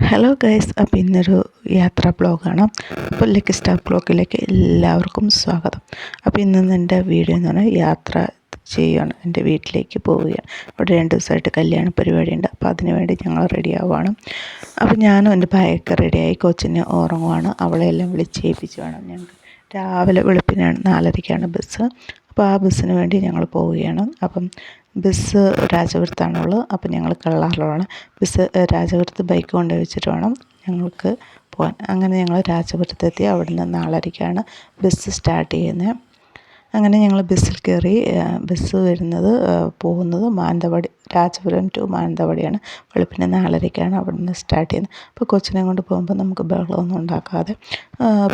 Hello guys അപ്പോൾ ഇന്നൊരു യാത്രാ ബ്ലോഗാണ് അപ്പോൾ ലക്കി സ്റ്റാർ ബ്ലോഗിലേക്ക് എല്ലാവർക്കും സ്വാഗതം. അപ്പോൾ ഇന്ന് എന്റെ വീഡിയോ എന്ന് പറഞ്ഞാൽ യാത്ര ചെയ്യുകയാണ് എന്റെ വീട്ടിലേക്ക് പോവുകയാണ്. അവിടെ രണ്ട് ദിവസമായിട്ട് കല്യാണ പരിപാടിയുണ്ട്. അപ്പോൾ അതിന് വേണ്ടി ഞങ്ങൾ റെഡി ആവുകയാണ് അപ്പോൾ ഞാനും എന്റെ ഭാര്യയൊക്കെ റെഡിയായി കൊച്ചിനെ ഉറങ്ങുവാണ്. അവളെ എല്ലാം വിളിച്ച് ഏൽപ്പിച്ച് വേണം ഞങ്ങൾക്ക് രാവിലെ വെളുപ്പിനാണ് നാലരയ്ക്കാണ് ബസ്. അപ്പോൾ ആ ബസ്സിന് വേണ്ടി ഞങ്ങൾ പോവുകയാണ്. അപ്പം ബസ് രാജപുരത്താണുള്ളത് അപ്പോൾ ഞങ്ങൾ കള്ളാറിലാണ്. ബസ് രാജപുരത്ത് ബൈക്ക് കൊണ്ട് വെച്ചിട്ട് വേണം ഞങ്ങൾക്ക് പോകാൻ അങ്ങനെ ഞങ്ങൾ രാജപുരത്തെത്തി അവിടെ നിന്ന് നാലരയ്ക്കാണ് ബസ് സ്റ്റാർട്ട് ചെയ്യുന്നത്. അങ്ങനെ ഞങ്ങൾ ബസ്സിൽ കയറി ബസ് വരുന്നത് പോകുന്നത് മാനന്തവാടി രാജപുരം ടു മാനന്തവാടിയാണ്. വെളുപ്പിന്റെ നാലരയ്ക്കാണ് അവിടെ നിന്ന് സ്റ്റാർട്ട് ചെയ്യുന്നത്. അപ്പോൾ കൊച്ചിനെ കൊണ്ട് പോകുമ്പോൾ നമുക്ക് ബഹളമൊന്നും ഉണ്ടാക്കാതെ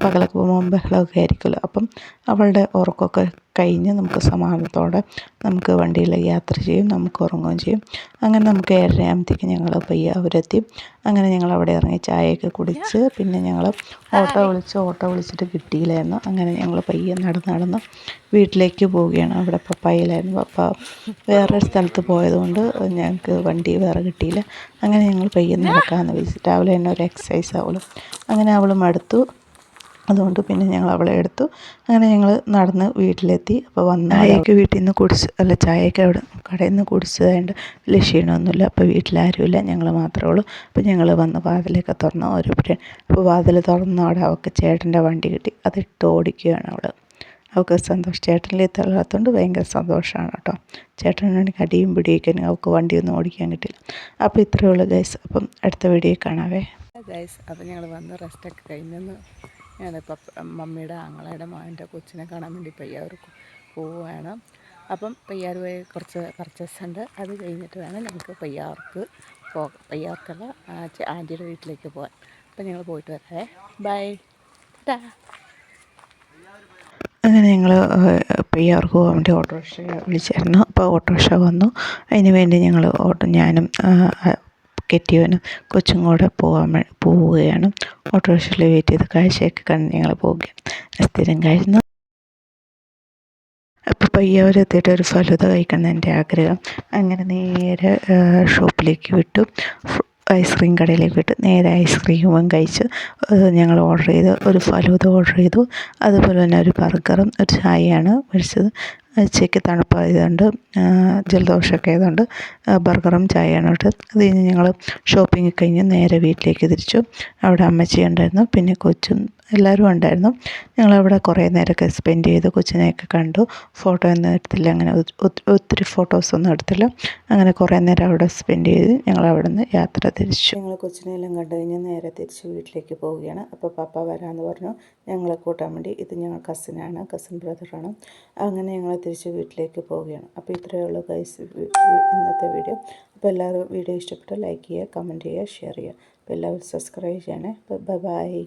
പകലൊക്കെ പോകുമ്പോൾ ബഹളമൊക്കെ ആയിരിക്കുമല്ലോ. അപ്പം അവളുടെ ഉറക്കമൊക്കെ കഴിഞ്ഞ് നമുക്ക് സമാധാനത്തോടെ നമുക്ക് വണ്ടിയിൽ യാത്ര ചെയ്യും നമുക്ക് ഉറങ്ങുകയും ചെയ്യും. അങ്ങനെ നമുക്ക് ഏഴരയാകുമ്പോഴത്തേക്ക് ഞങ്ങൾ പയ്യാവൂരെത്തി അങ്ങനെ ഞങ്ങൾ അവിടെ ഇറങ്ങി ചായയൊക്കെ കുടിച്ച് പിന്നെ ഞങ്ങൾ ഓട്ടോ വിളിച്ച് ഓട്ടോ വിളിച്ചിട്ട് കിട്ടിയില്ലായിരുന്നു. അങ്ങനെ ഞങ്ങൾ പയ്യെ നടന്ന് നടന്ന് വീട്ടിലേക്ക് പോവുകയാണ്. അവിടെ പപ്പായിലായിരുന്നു പപ്പ. വേറൊരു സ്ഥലത്ത് പോയതുകൊണ്ട് ഞങ്ങൾക്ക് വണ്ടി വേറെ കിട്ടിയില്ല. അങ്ങനെ ഞങ്ങൾ പയ്യെ നടക്കാമെന്ന് വിളിച്ചിട്ട് രാവിലെ തന്നെ ഒരു എക്സസൈസ് ആവുള്ളൂ അങ്ങനെ അവൾ മടുത്തു. അതുകൊണ്ട് പിന്നെ ഞങ്ങൾ അവളെ എടുത്തു. അങ്ങനെ ഞങ്ങൾ നടന്ന് വീട്ടിലെത്തി. അപ്പോൾ വന്ന ചായയൊക്കെ വീട്ടിൽ നിന്ന് കുടിച്ച് അല്ല ചായയൊക്കെ അവിടെ കടയിൽ നിന്ന് കുടിച്ചതായതുകൊണ്ട് വലിയ ക്ഷീണമൊന്നുമില്ല. അപ്പോൾ വീട്ടിലാരുമില്ല. ഞങ്ങൾ മാത്രമേ ഉള്ളൂ. അപ്പോൾ ഞങ്ങൾ വന്ന് വാതിലൊക്കെ തുറന്ന് ഓരോ പിടിയാണ് അപ്പോൾ വാതിൽ തുറന്ന് അവിടെ അവൾക്ക് ചേട്ടന്റെ വണ്ടി കിട്ടി. അതിട്ട് ഓടിക്കുകയാണ് അവൾ അവൾക്ക് സന്തോഷം. ചേട്ടനിലെത്തല്ലാത്തതുകൊണ്ട് ഭയങ്കര സന്തോഷമാണ് കേട്ടോ. ചേട്ടനാണെങ്കിൽ അടിയും പിടിയൊക്കെ അവൾക്ക് വണ്ടിയൊന്നും ഓടിക്കാൻ കിട്ടില്ല. അപ്പോൾ ഇത്രയേ ഉള്ളൂ ഗൈസ്. അപ്പം അടുത്ത വീഡിയോ കാണാവേ. ഗൈസ് അപ്പോൾ ഞങ്ങൾ വന്ന് റെസ്റ്റൊക്കെ കഴിഞ്ഞെന്ന് ഞാനിപ്പോൾ മമ്മിയുടെ ആങ്ങളയുടെ മാന്റെ കൊച്ചിനെ കാണാൻ വേണ്ടി പയ്യാവൂർ പോവുകയാണ്. അപ്പം പയ്യാർ പോയി കുറച്ച് പർച്ചേസ് ഉണ്ട്. അത് കഴിഞ്ഞിട്ട് വേണം ഞങ്ങൾക്ക് പയ്യാർക്ക് പോകാം. പയ്യാർക്കല്ല ആന്റിയുടെ വീട്ടിലേക്ക് പോകാൻ. അപ്പം ഞങ്ങൾ പോയിട്ട് വരാവേ. ബൈ ടാ അങ്ങനെ ഞങ്ങൾ പയ്യാർക്ക് പോകാൻ വേണ്ടി ഓട്ടോറിക്ഷ വിളിച്ചായിരുന്നു അപ്പോൾ ഓട്ടോറിക്ഷ വന്നു. അതിന് വേണ്ടി ഞങ്ങൾ ഓട്ടോ ഞാനും കെട്ടിയവനും കൊച്ചും കൂടെ പോകാൻ പോവുകയാണ്. ഓട്ടോറിക്ഷയിൽ വെയിറ്റ് ചെയ്ത് കാഴ്ചയൊക്കെ കണ്ട് ഞങ്ങൾ പോവുകയാണ്. സ്ഥിരം കഴിയുന്ന അപ്പോൾ പയ്യവരെത്തിയിട്ട് ഒരു ഫലുത കഴിക്കണം എന്റെ ആഗ്രഹം. അങ്ങനെ നേരെ ഷോപ്പിലേക്ക് വിട്ടു. ഐസ്ക്രീം കടയിലേക്ക് വിട്ട്. നേരെ ഐസ്ക്രീമും കഴിച്ച്. ഞങ്ങൾ ഓർഡർ ചെയ്ത്. ഒരു ഫലൂത ഓർഡർ ചെയ്തു. അതുപോലെ തന്നെ ഒരു ബർഗറും ഒരു ചായയാണ് മേടിച്ചത്. ഉച്ചയ്ക്ക് തണുപ്പായതുകൊണ്ട് ജലദോഷമൊക്കെ ആയതുകൊണ്ട് ബർഗറും ചായയാണ് ഇട്ടത് അത് കഴിഞ്ഞ് ഞങ്ങൾ ഷോപ്പിംഗ് കഴിഞ്ഞ് നേരെ വീട്ടിലേക്ക് തിരിച്ചു. അവിടെ അമ്മച്ചി ഉണ്ടായിരുന്നു പിന്നെ കൊച്ചും എല്ലാവരും ഉണ്ടായിരുന്നു. ഞങ്ങളവിടെ കുറേ നേരമൊക്കെ സ്പെൻഡ് ചെയ്ത് കൊച്ചിനെയൊക്കെ കണ്ടു. ഫോട്ടോ ഒന്നും എടുത്തില്ല അങ്ങനെ ഒത്തിരി ഫോട്ടോസൊന്നും എടുത്തില്ല. അങ്ങനെ കുറേ നേരം അവിടെ സ്പെൻഡ് ചെയ്ത് ഞങ്ങൾ അവിടെ നിന്ന് യാത്ര തിരിച്ചു. ഞങ്ങൾ കൊച്ചിനെല്ലാം കണ്ടു കഴിഞ്ഞ് നേരെ തിരിച്ച് വീട്ടിലേക്ക് പോവുകയാണ്. അപ്പോൾ പപ്പ വരാമെന്ന് പറഞ്ഞു. ഞങ്ങളെ കൂട്ടാൻ വേണ്ടി ഇത് ഞങ്ങൾ കസിനാണ് കസിൻ ബ്രദറാണ് അങ്ങനെ ഞങ്ങൾ തിരിച്ച് വീട്ടിലേക്ക് പോവുകയാണ്. അപ്പോൾ ഇത്രയേ ഉള്ളൂ ഗൈസ് ഇന്നത്തെ വീഡിയോ അപ്പോൾ എല്ലാവരും വീഡിയോ ഇഷ്ടപ്പെട്ടാൽ ലൈക്ക് ചെയ്യുക കമന്റ് ചെയ്യുക ഷെയർ ചെയ്യുക. അപ്പോൾ എല്ലാവരും സബ്സ്ക്രൈബ് ചെയ്യണേ. ബൈ